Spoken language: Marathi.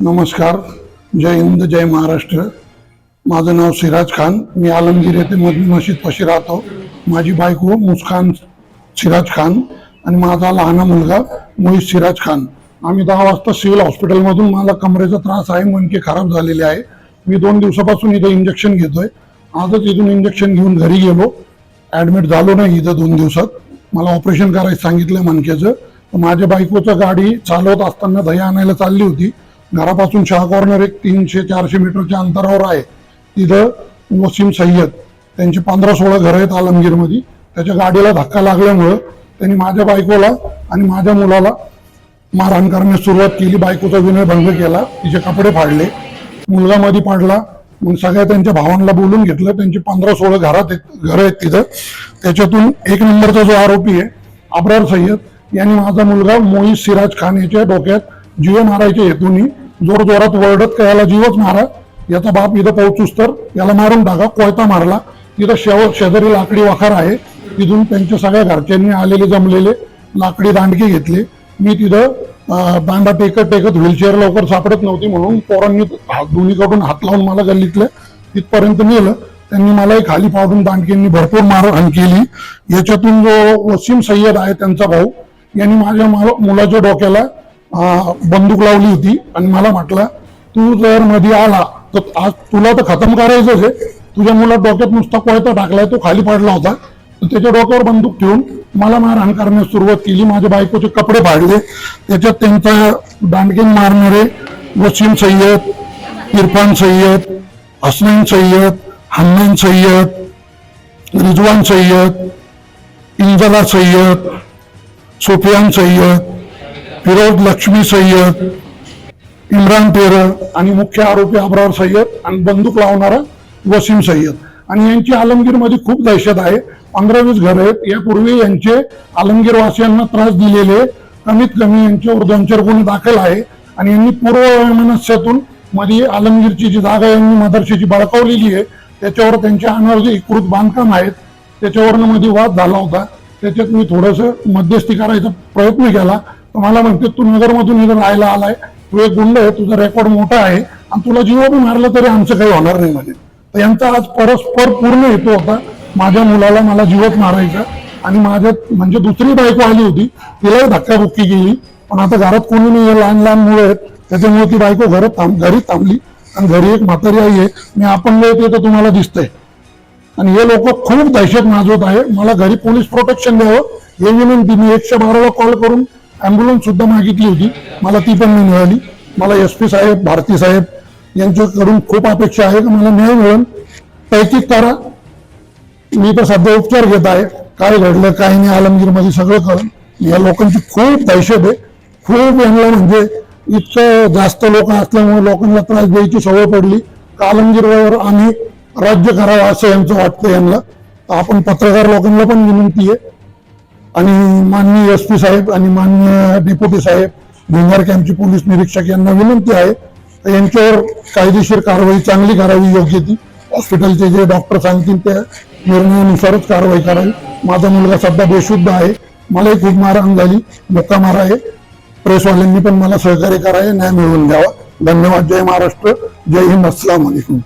नमस्कार. जय हिंद जय महाराष्ट्र. माझं नाव सिराज खान. मी आलमगीर येथे मधली मशीद पशी राहतो. माझी बायको मुस्कान सिराज खान आणि माझा लहान मुलगा मोहित सिराज खान. आम्ही दहा वाजता सिव्हिल हॉस्पिटलमधून मला कमरेचा त्रास आहे मणके खराब झालेले आहे. मी दोन दिवसापासून इथं इंजेक्शन घेतोय. आजच इथून इंजेक्शन घेऊन घरी गेलो. ॲडमिट झालो नाही इथं दोन दिवसात. मला ऑपरेशन करायचं सांगितलं मनकेचं तर माझ्या बायकोचं गाडी चालवत असताना दही आणायला चालली होती. घरापासून शाह कॉर्नर एक तीनशे चारशे मीटरच्या अंतरावर आहे. तिथं वसीम सय्यद त्यांची पंधरा सोळा घरं आहेत आलमगीरमध्ये. त्याच्या गाडीला धक्का लागल्यामुळं त्यांनी माझ्या बायकोला आणि माझ्या मुलाला मारहाण करण्यास सुरुवात केली. बायकोचा विनय भंग केला. तिचे कपडे फाडले. मुलगा मध्ये पाडला. मग सगळ्या त्यांच्या भावांना बोलून घेतलं. त्यांची पंधरा सोळा घरात घरं आहेत तिथं. त्याच्यातून एक नंबरचा जो आरोपी आहे अब्रार सय्यद यांनी माझा मुलगा मोहित सिराज खान याच्या डोक्यात जीव मारायच्या हेतूनी जोरजोरात वरडत का याला जीवच मारा. याचा बाप इथं पोहोचूस तर याला मारून टाका कोयता मारला. तिथं शेव शेजारी लाकडी वखार आहे. तिथून त्यांच्या सगळ्या घरच्यांनी आलेले जमलेले लाकडी दांडके घेतले. मी तिथं दांडा टेकत टेकत व्हीलचेअर लवकर सापडत नव्हती म्हणून पोरांनी दोन्हीकडून हात लावून मला गल्लीतलं तिथपर्यंत नेलं. त्यांनी मलाही खाली पाडून दांडकेंनी भरपूर मारहाण केली. याच्यातून जो वसीम सय्यद आहे त्यांचा भाऊ यांनी माझ्या मुलाच्या डोक्याला बंदूक लावली होती आणि मला म्हटलं तू जर मध्ये आला तर आज तुला तर खतम करायचंच आहे. तुझ्या मुला डोक्यात नुसता कोयता टाकलाय तो खाली पडला होता. तर त्याच्या डोक्यावर बंदूक ठेवून मला मारहाण करण्यास सुरुवात केली. माझ्या बायकोचे कपडे फाडले. त्याच्यात त्यांचा दांडकेन मारणारे वसीम सय्यद इरफान सय्यद हसनैन सय्यद हन्नैन सय्यद रिजवान सय्यद इंजला सय्यद सुफियान सय्यद फिरोज लक्ष्मी सय्यद इम्रान टेरर आणि मुख्य आरोपी अब्रार सय्यद आणि बंदूक लावणारा वसीम सय्यद. आणि यांची आलमगीरमध्ये खूप दहशत आहे. पंधरा वीस घर आहेत. यापूर्वी यांचे आलमगीरवासियांना त्रास दिलेले कमीत कमी यांच्यावर दोन चार गुन्हे दाखल आहे. आणि यांनी पूर्व मनस्यातून मध्ये आलमगीरची जी जागा यांनी मदरशीची बळकावलेली आहे. त्याच्यावर त्यांच्या अनावर जे एकृत बांधकाम आहेत. त्याच्यावरनं मध्ये वाद झाला होता. त्याच्यात मी थोडंसं मध्यस्थी करायचा प्रयत्न केला. मला म्हणते तू नगरमधून इथं राहायला आलाय. तू एक गुंड आहे तुझा रेकॉर्ड मोठा आहे. आणि तुला जीव मारलं तरी आमचं काही होणार नाही मध्ये तर यांचा आज परस्पर पूर्ण हेतू होता. माझ्या मुलाला मला जीवत मारायचा. आणि माझ्या म्हणजे दुसरी बायको आली होती. तिलाही धक्काबुक्की केली. पण आता घरात कोणी नाही आहे, लहान लहान मुलं आहेत. त्याच्यामुळे ती बायको घरात थांब घरी थांबली. आणि घरी एक म्हातारी आई आहे. मी आपण येते तर तुम्हाला दिसतंय. आणि हे लोक खूप दहशत माजवत आहे. मला घरी पोलीस प्रोटेक्शन द्यावं. हे विनंती मी एकशे बाराला कॉल करून ॲम्ब्युलन्स सुद्धा मागितली होती. मला ती पण नाही मिळाली. मला एस पी साहेब भारती साहेब यांच्याकडून खूप अपेक्षा आहे की मला न्याय मिळेल. पैकी करा. मी तर सध्या उपचार घेत आहे. काय घडलं काय नाही आलमगीरमध्ये सगळं करून या लोकांची खूप दहशत आहे खूप यांना म्हणजे इतकं जास्त लोक असल्यामुळे लोकांना त्रास द्यायची सवय पडली. का आलमगीरवर आम्ही राज्य करावं असं यांचं वाटतं यांना. आपण पत्रकार लोकांना पण विनंती आहे. आणि माननीय एस पी साहेब आणि माननीय डेप्युटी साहेब भुंगार कॅम्पचे पोलीस निरीक्षक यांना विनंती आहे तर यांच्यावर कायदेशीर कारवाई चांगली करावी योग्य ती. हॉस्पिटलचे जे डॉक्टर सांगतील त्या निर्णयानुसारच कारवाई करावी. माझा मुलगा सध्या बेशुद्ध आहे. मलाही खूप मारहाण झाली मोका मारा आहे. प्रेसवाल्यांनी पण मला सहकार्य करावे न्याय मिळवून द्यावा. धन्यवाद. जय महाराष्ट्र. जय हिंद. अस्सलाम वालेकुम.